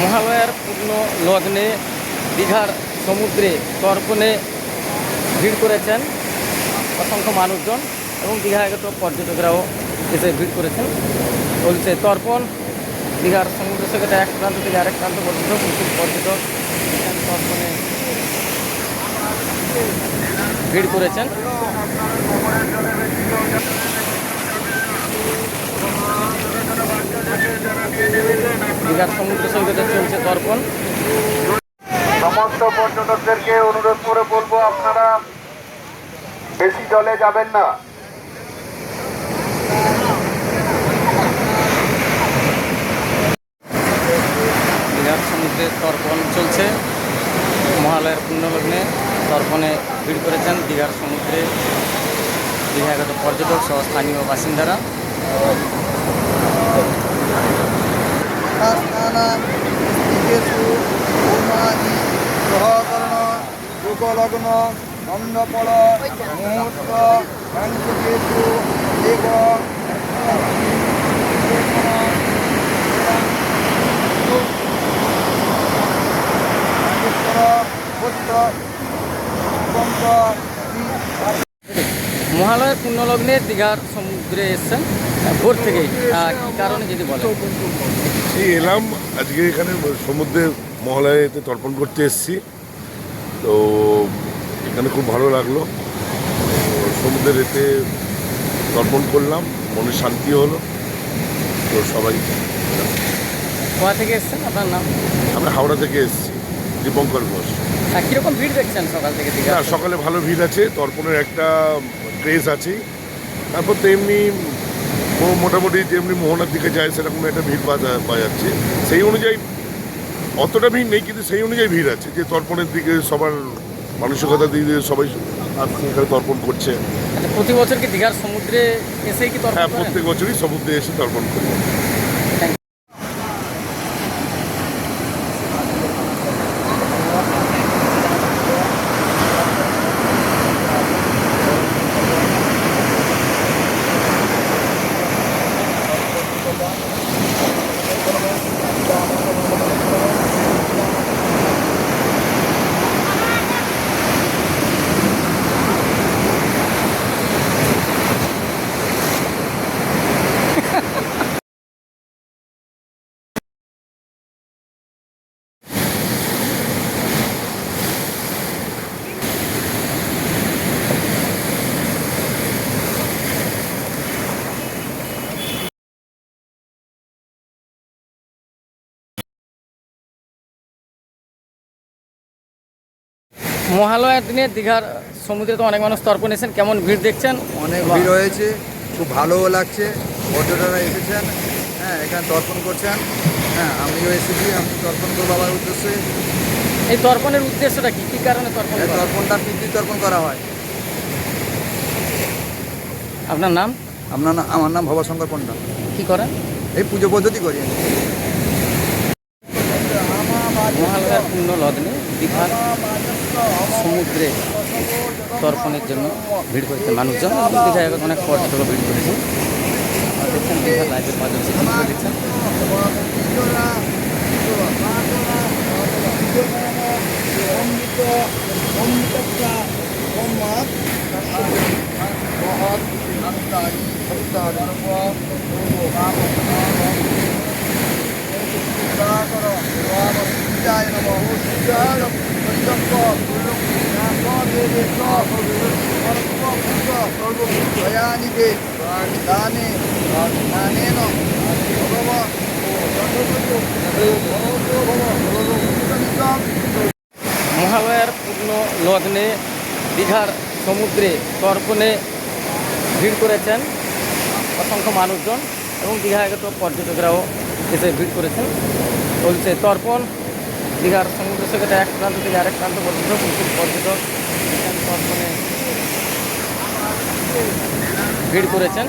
মহালয়ার পূর্ণ লগ্নে দীঘার সমুদ্রে তর্পণে ভিড় করেছেন অসংখ্য মানুষজন এবং দীঘা আগত পর্যটকরাও এসে ভিড় করেছেন। চলছে তর্পণ দীঘার সমুদ্র সৈকতে এক প্রান্ত থেকে আরেক প্রান্ত পর্যন্ত প্রচুর পর্যটক তর্পণে ভিড় করেছেন। দীঘার সমুদ্র সৈকতে চলছে তর্পণ সমস্ত পর্যটকদেরকে অনুরোধ করে বলব আপনারা বেশি জলে যাবেন না। দীঘার সমুদ্রে তর্পণ চলছে। মহালয়ের পুণ্যলগ্নে তর্পণে ভিড় করেছেন দীঘার সমুদ্রে দীঘাগত পর্যটক সহ স্থানীয় বাসিন্দারা। স্থানাদিকেষু পূর্ণাদি গ্রহকরণ যুগলগ্ন নন্দফল মুহূর্ত দেব মহালয়ের পুণ্যলগ্নে দীঘার সমুদ্রে এসছেন। ভোর থেকেই কী কারণে যদি বলেন? এই এলাম আজকে এখানে সমুদ্রের মহালয়াতে তর্পণ করতে এসেছি। তো এখানে খুব ভালো লাগল। তো সমুদ্রের এতে তর্পণ করলাম মনে শান্তি হলো। তো সবাই কোথা থেকে এসছেন? আপনার নাম? আমরা হাওড়া থেকে এসেছি দীপঙ্কর ঘোষ। কীরকম ভিড় দেখছেন সকাল থেকে না সকালে ভালো ভিড় আছে তর্পণের একটা ক্রেজ আছে। তারপর তেমনি মো- মোটামুটি যেমনি মোহনার দিকে যায় সেরকম একটা ভিড় পাওয়া যাচ্ছে। সেই অনুযায়ী অতটা ভিড় নেই কিন্তু সেই অনুযায়ী ভিড় আছে যে তর্পণের দিকে সবার মানসিকতা দিয়ে দিয়ে সবাই এখানে তর্পণ করছে। আচ্ছা প্রতি বছর কি দীঘার সমুদ্রে এসেই কি হ্যাঁ প্রত্যেক বছরই সমুদ্রে এসে তর্পণ করি। মহালয়ার দিনে দীঘার সমুদ্রে তো অনেক মানুষ তর্পণ এসেছেন। কেমন ভিড় দেখছেন? অনেক ভিড় হয়েছে খুব ভালোও লাগছে। পর্যটকরা এসেছেন হ্যাঁ এখানে তর্পণ করছেন। হ্যাঁ আমিও এসেছি আমি তর্পণ করব বাবার উদ্দেশ্যে। এই তর্পণের উদ্দেশ্যটা কী? কী কারণে তর্পণ? তর্পণটা পিতৃ তর্পণ করা হয়? আপনার নাম? আপনার আমার নাম ভবাশঙ্কর পণ্ডা। কী করেন? এই পুজো পদ্ধতি করি আমি। মহালয়ার পূর্ণ লগ্নে দীঘার সমুদ্রে তর্পণের জন্য ভিড় করেছে মানুষজন এবং দীঘায় অনেক পর্যটক ভিড় করেছে। দেখছেন মহালয়ার পূর্ণ লগ্নে দীঘার সমুদ্রে তর্পণে ভিড় করেছেন অসংখ্য মানুষজন এবং দীঘায় দীঘাগত পর্যটকরাও এসে ভিড় করেছেন। চলছে তর্পণ, দীঘার সমুদ্র সৈকতে এক প্রান্ত থেকে আরেক প্রান্ত পর্যন্ত পর্যটক তর্পণে ভিড় করেছেন।